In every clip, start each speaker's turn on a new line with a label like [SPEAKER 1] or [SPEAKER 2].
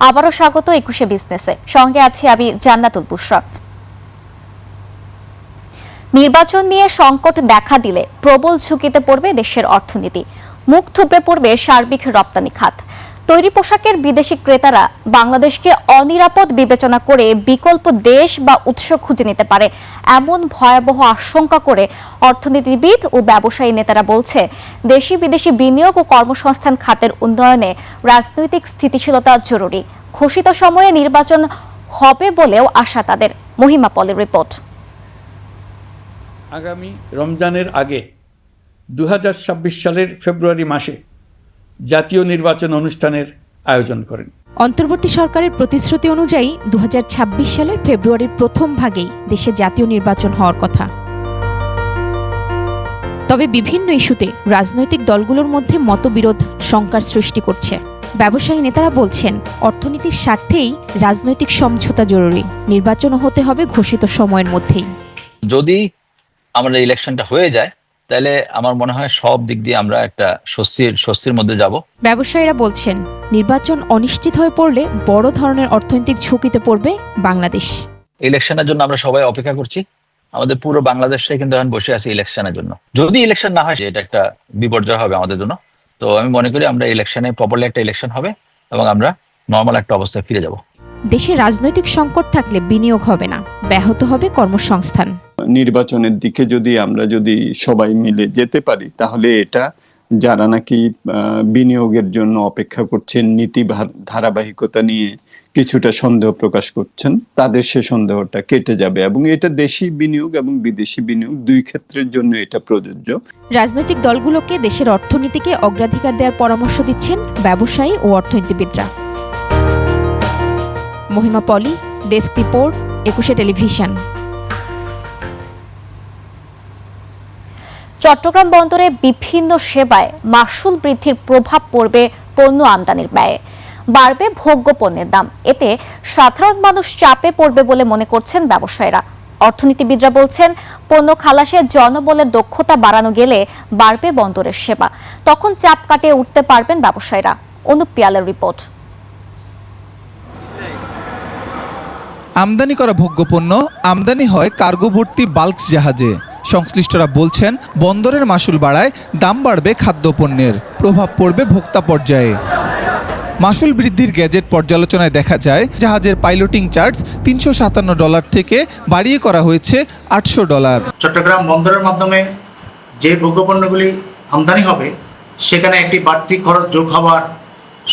[SPEAKER 1] আবারও স্বাগত একুশে বিজনেসে। সঙ্গে আছি আমি জান্নাতুল বুশরা। নির্বাচন নিয়ে সংকট দেখা দিলে প্রবল ঝুঁকিতে পড়বে দেশের অর্থনীতি। মুখ থুবড়ে পড়বে সার্বিক রপ্তানি খাত। তৈরি পোশাকের বিদেশি ক্রেতারা বাংলাদেশকে অনিরাপদ বিবেচনা করে বিকল্প দেশ বা উৎস খুঁজে নিতে পারে, এমন ভয়াবহ আশঙ্কা করে অর্থনীতিবিদ ও ব্যবসায়ী নেতারা বলছে, দেশি বিদেশি বিনিয়োগ ও কর্মসংস্থান খাতের উন্নয়নে রাজনৈতিক স্থিতিশীলতা জরুরি। ঘোষিত সময়ে নির্বাচন হবে বলেও আশা তাদের। মহিমা পলের রিপোর্ট।
[SPEAKER 2] আগামী রমজানের আগে দু হাজার ছাব্বিশ সালের ফেব্রুয়ারি মাসে জাতীয় নির্বাচন অনুষ্ঠানের আয়োজন করেন।
[SPEAKER 3] অন্তর্বর্তী সরকারের প্রতিশ্রুতি অনুযায়ী দু হাজার ছাব্বিশ সালের ফেব্রুয়ারির প্রথম ভাগেই দেশে জাতীয় নির্বাচন হওয়ার কথা। তবে বিভিন্ন ইস্যুতে রাজনৈতিক দলগুলোর মধ্যে মতবিরোধ শঙ্কার সৃষ্টি করছে। ব্যবসায়ী নেতারা বলছেন অর্থনীতির স্বার্থেই রাজনৈতিক সমঝোতা জরুরি। নির্বাচনও হতে হবে ঘোষিত সময়ের মধ্যেই।
[SPEAKER 4] যদি আমাদের ইলেকশনটা হয়ে যায় তাহলে আমার মনে হয় সব দিক দিয়ে আমরা একটা স্বস্তির স্বস্তির মধ্যে যাব।
[SPEAKER 3] ব্যবসায়ীরা বলছেন নির্বাচন অনিশ্চিত হয়ে পড়লে বড় ধরনের অর্থনৈতিক ঝুঁকিতে পড়বে বাংলাদেশ।
[SPEAKER 4] ইলেকশনের জন্য আমরা সবাই অপেক্ষা করছি। আমাদের পুরো বাংলাদেশটাই কিন্তু এখন বসে আছে ইলেকশনের জন্য। যদি ইলেকশন না হয় এটা একটা বিপর্যয় হবে আমাদের জন্য। তো আমি মনে করি আমরা ইলেকশনে প্রপারলি একটা ইলেকশন হবে এবং আমরা নর্মাল একটা অবস্থায় ফিরে যাব।
[SPEAKER 3] দেশে রাজনৈতিক সংকট থাকলে বিনিয়োগ হবে না। ব্যাহত হবে কর্মসংস্থান।
[SPEAKER 5] নির্বাচনের দিকে যদি আমরা যদি সবাই মিলে যেতে পারি, তাহলে এটা যারা নাকি বিনিয়োগের জন্য অপেক্ষা করছেন, নীতি ধারাবাহিকতা নিয়ে কিছুটা সন্দেহ প্রকাশ করছেন, তাদের সে সন্দেহটা কেটে যাবে। এবং এটা দেশি বিনিয়োগ এবং বিদেশি বিনিয়োগ দুই ক্ষেত্রের জন্য এটা প্রযোজ্য।
[SPEAKER 3] রাজনৈতিক দলগুলোকে দেশের অর্থনীতিকে অগ্রাধিকার দেওয়ার পরামর্শ দিচ্ছেন ব্যবসায়ী ও অর্থনীতিবিদরা। Mahima Poly, desk report, Ekushey television.
[SPEAKER 1] Chattogram বন্দরে বিভিন্ন সেবায় মাসুল বৃদ্ধির প্রভাব পড়বে পণ্য আমদানির ব্যয়ে। বাড়বে ভোগ্য পণ্যের দাম। এতে সাধারণ মানুষ চাপে পড়বে বলে মনে করছেন ব্যবসায়ীরা। অর্থনীতিবিদরা বলছেন, পণ্য খালাসে জনবলের দক্ষতা বাড়ানো গেলে বাড়বে বন্দরের সেবা। তখন চাপ কাটিয়ে উঠতে পারবেন ব্যবসায়ীরা। অনুপ পিয়ালের রিপোর্ট।
[SPEAKER 6] আমদানি করা ভোগ্যপণ্য আমদানি হয় কার্গো ভর্তি বাল্কস জাহাজে। সংশ্লিষ্টরা বলছেন, বন্দরের মাসুল বাড়ায় দাম বাড়বে খাদ্যপণ্যের, প্রভাব পড়বে ভোক্তা পর্যায়ে। মাসুল বৃদ্ধির গ্যাজেট পর্যালোচনায় দেখা যায়, জাহাজের পাইলটিং চার্জ তিনশো সাতান্ন ডলার থেকে বাড়িয়ে করা হয়েছে আটশো ডলার।
[SPEAKER 7] চট্টগ্রাম বন্দরের মাধ্যমে যে ভোগ্যপণ্যগুলি আমদানি হবে, সেখানে একটি বাড়তি খরচ যোগ হওয়ার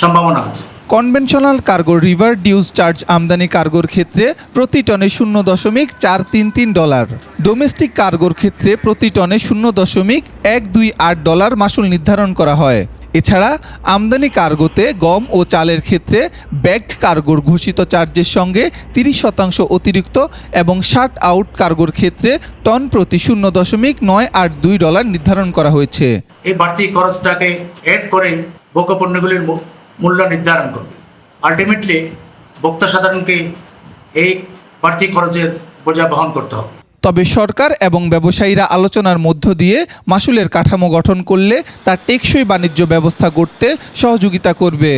[SPEAKER 7] সম্ভাবনা আছে।
[SPEAKER 6] Conventional cargo river dues charge আমদানি কার্গোর ক্ষেত্রে প্রতি টনে শূন্য দশমিক চার তিন তিন ডলার। ডোমেস্টিক কার্গোর ক্ষেত্রে প্রতি টনে শূন্য দশমিক এক দুই আট ডলার মাসুল নির্ধারণ করা হয়। এছাড়া, আমদানি কার্গোতে গম ও চালের ক্ষেত্রে ব্যাগড কার্গোর ঘোষিত চার্জের সঙ্গে তিরিশ শতাংশ অতিরিক্ত এবং শার্ট আউট কার্গোর ক্ষেত্রে টন প্রতি শূন্য দশমিক নয় আট দুই ডলার নির্ধারণ করা হয়েছে।
[SPEAKER 7] এই বাড়তি খরচটাকে অ্যাড করে ভোগ্যপণ্যগুলির মূ- মূল্য নির্ধারণ করবে। আলটিমেটলি ভোক্তা সাধারণকে এই বাড়তি খরচের বোঝা বহন করতে হবে।
[SPEAKER 6] তবে সরকার এবং ব্যবসায়ীরা আলোচনার মধ্য দিয়ে মাসুলের কাঠামো গঠন করলে তার টেকসই বাণিজ্য ব্যবস্থা গড়তে সহযোগিতা করবে।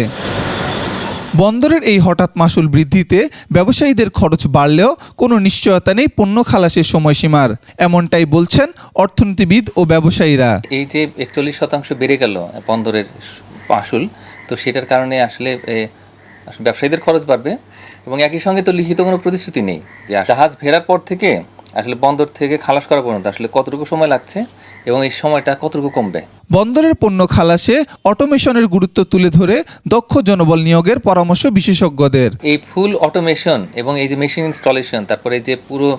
[SPEAKER 6] বন্দরের এই হঠাৎ মাসুল বৃদ্ধিতে ব্যবসায়ীদের খরচ বাড়লেও কোনো নিশ্চয়তা নেই পণ্য খালাসের সময়সীমার এমনটাই বলছেন অর্থনীতিবিদ ও ব্যবসায়ীরা।
[SPEAKER 8] এই যে একচল্লিশ শতাংশ বেড়ে গেল বন্দরের মাসুল তো সেটার কারণে আসলে ব্যবসায়ীদের খরচ বাড়বে এবং একই সঙ্গে তো লিখিত কোনো প্রতিশ্রুতি নেই যে জাহাজ ফেরার পর থেকে আসলে বন্দর থেকে খালাস করা পর্যন্ত আসলে কতটুকু সময় লাগছে এবং এই সময়টা কতটুকু কমবে।
[SPEAKER 6] বন্দরের পণ্য খালাসে অটোমেশনের গুরুত্ব তুলে ধরে দক্ষ জনবল নিয়োগের পরামর্শ বিশেষজ্ঞদের।
[SPEAKER 8] এই ফুল অটোমেশন এবং এই যে মেশিন ইনস্টলেশন তারপরে এই যে পুরো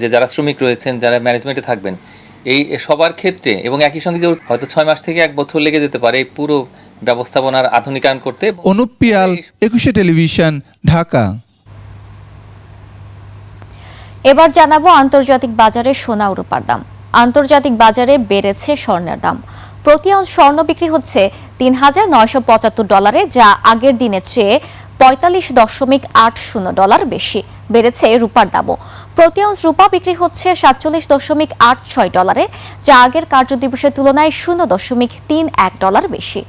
[SPEAKER 8] যে যারা শ্রমিক রয়েছেন যারা ম্যানেজমেন্টে থাকবেন এই সবার ক্ষেত্রে এবং একই সঙ্গে যে হয়তো ছয় মাস থেকে এক বছর লেগে যেতে পারে এই পুরো ব্যবস্থাপনার আধুনিকায়ন করতে
[SPEAKER 6] অনুপ পিয়াল একুশে টেলিভিশন ঢাকা।
[SPEAKER 1] এবার জানাব আন্তর্জাতিক বাজারে সোনা ও রূপার দাম। আন্তর্জাতিক বাজারে বেড়েছে স্বর্ণের দাম। প্রতি আউন্স স্বর্ণ বিক্রি হচ্ছে তিন হাজার নয়শো পঁচাত্তর ডলারে যা আগের দিনের চেয়ে পঁয়তাল্লিশ দশমিক আট শূন্য ডলার বেশি। বেড়েছে রূপার দামও। প্রতি আউন্স রূপা বিক্রি হচ্ছে সাতচল্লিশ দশমিক আট ছয় ডলারে, যা আগের কার্যদিবসের তুলনায় শূন্য দশমিক তিন এক ডলার বেশি।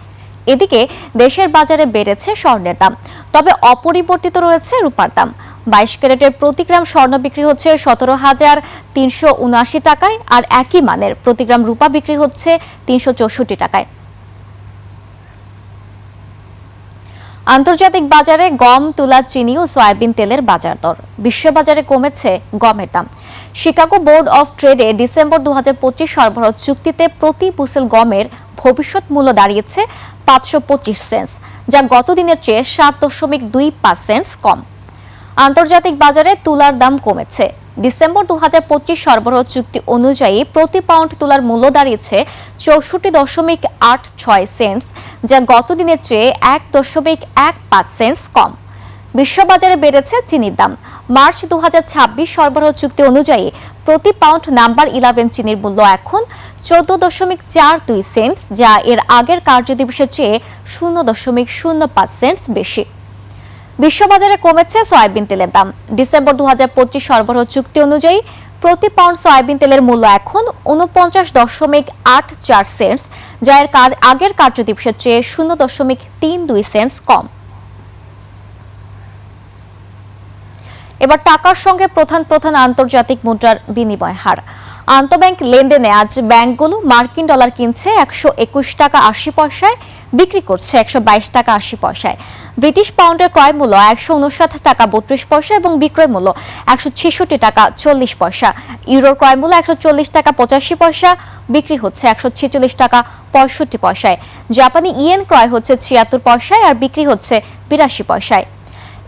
[SPEAKER 1] এদিকে দেশের বাজারে বেড়েছে স্বর্ণের দাম, তবে অপরিবর্তিত রয়েছে রূপার দাম। বাইশ ক্যারেটের প্রতি গ্রাম স্বর্ণ বিক্রি হচ্ছে সতেরো হাজার তিনশো উনআশি টাকায়, আর একই মানের প্রতি গ্রাম রূপা বিক্রি হচ্ছে তিনশো চৌষট্টি টাকায়। আন্তর্জাতিক বাজারে গম, তুলা, চিনি ও সয়াবিন তেলের বাজার দর। বিশ্ববাজারে কমেছে গমের দাম। শিকাগো বোর্ড অফ ট্রেডে ডিসেম্বর দু হাজার পঁচিশ সরবরাহ চুক্তিতে প্রতি বুসেল গমের ভবিষ্যৎ মূল্য দাঁড়িয়েছে পাঁচশো পঁচিশ সেন্স যা গত দিনের চেয়ে সাত দশমিক দুই পাঁচ সেন্স কম। আন্তর্জাতিক বাজারে তুলার দাম কমেছে ডিসেম্বর দু হাজার পঁচিশ সরবরাহ চুক্তি অনুযায়ী প্রতি পাউন্ড তুলার মূল্য দাঁড়িয়েছে চৌষট্টি দশমিক আট ছয় সেন্টস, যা গত দিনের চেয়ে এক দশমিক এক পাঁচ সেন্টস কম। বিশ্ববাজারে বেড়েছে চিনির দাম। মার্চ দু হাজার ছাব্বিশ সরবরাহ চুক্তি অনুযায়ী প্রতি পাউন্ড নাম্বার ইলেভেন চিনির মূল্য এখন চোদ্দ দশমিক চার দুই সেন্টস, যা এর আগের কার্যদিবসের চেয়ে শূন্য দশমিক শূন্য পাঁচ সেন্টস বেশি। বিশ্ববাজারে কমেছে সয়াবিন তেলের দাম। ডিসেম্বর দু হাজার সরবরাহ চুক্তি অনুযায়ী প্রতি পাউন্ড সয়াবিন তেলের মূল্য এখন উনপঞ্চাশ দশমিক আট চার সেন্টস, যা এর কাজ আগের কার্যদিবসের চেয়ে শূন্য দশমিক তিন দুই সেন্টস কম। এবার টাকার সঙ্গে প্রধান প্রধান আন্তর্জাতিক মুদ্রার বিনিময় হার। আন্তঃব্যাংক লেনদেনে আজ ব্যাংকগুলো মার্কিন ডলার কিনছে একশো একুশ টাকা আশি পয়সায়, বিক্রি করছে একশো বাইশ টাকা আশি পয়সায়। ব্রিটিশ পাউন্ডের ক্রয় মূল্য একশো উনষাট টাকা বত্রিশ পয়সা এবং বিক্রয় মূল্য একশো ছেষট্টি টাকা চল্লিশ পয়সা। ইউরোর ক্রয় মূল্য একশো চল্লিশ টাকা পঁচাশি পয়সা, বিক্রি হচ্ছে একশো ছেচল্লিশ টাকা পঁয়ষট্টি পয়সায়। জাপানি ইয়েন ক্রয় হচ্ছে ছিয়াত্তর পয়সায় আর বিক্রি হচ্ছে বিরাশি পয়সায়।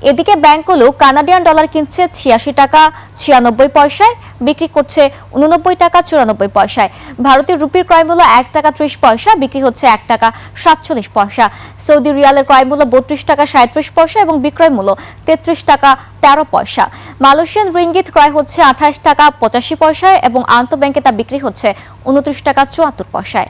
[SPEAKER 1] এদিকে ব্যাংকগুলো কানাডিয়ান ডলার কিনছে ছিয়াশি টাকা ছিয়ানব্বই পয়সায়, বিক্রি করছে উননব্বই টাকা চুরানব্বই পয়সায়। ভারতীয় রুপির ক্রয় মূল্য এক টাকা ত্রিশ পয়সা, বিক্রি হচ্ছে এক টাকা সাতচল্লিশ পয়সা। সৌদি রিয়ালের ক্রয় মূল্য বত্রিশ টাকা সাঁত্রিশ পয়সা এবং বিক্রয় মূল্য তেত্রিশ টাকা তেরো পয়সা। মালয়েশিয়ান রিঙ্গিত ক্রয় হচ্ছে আঠাশ টাকা পঁচাশি পয়সায় এবং আন্তঃব্যাংকে তা বিক্রি হচ্ছে উনত্রিশ টাকা চুয়াত্তর পয়সায়।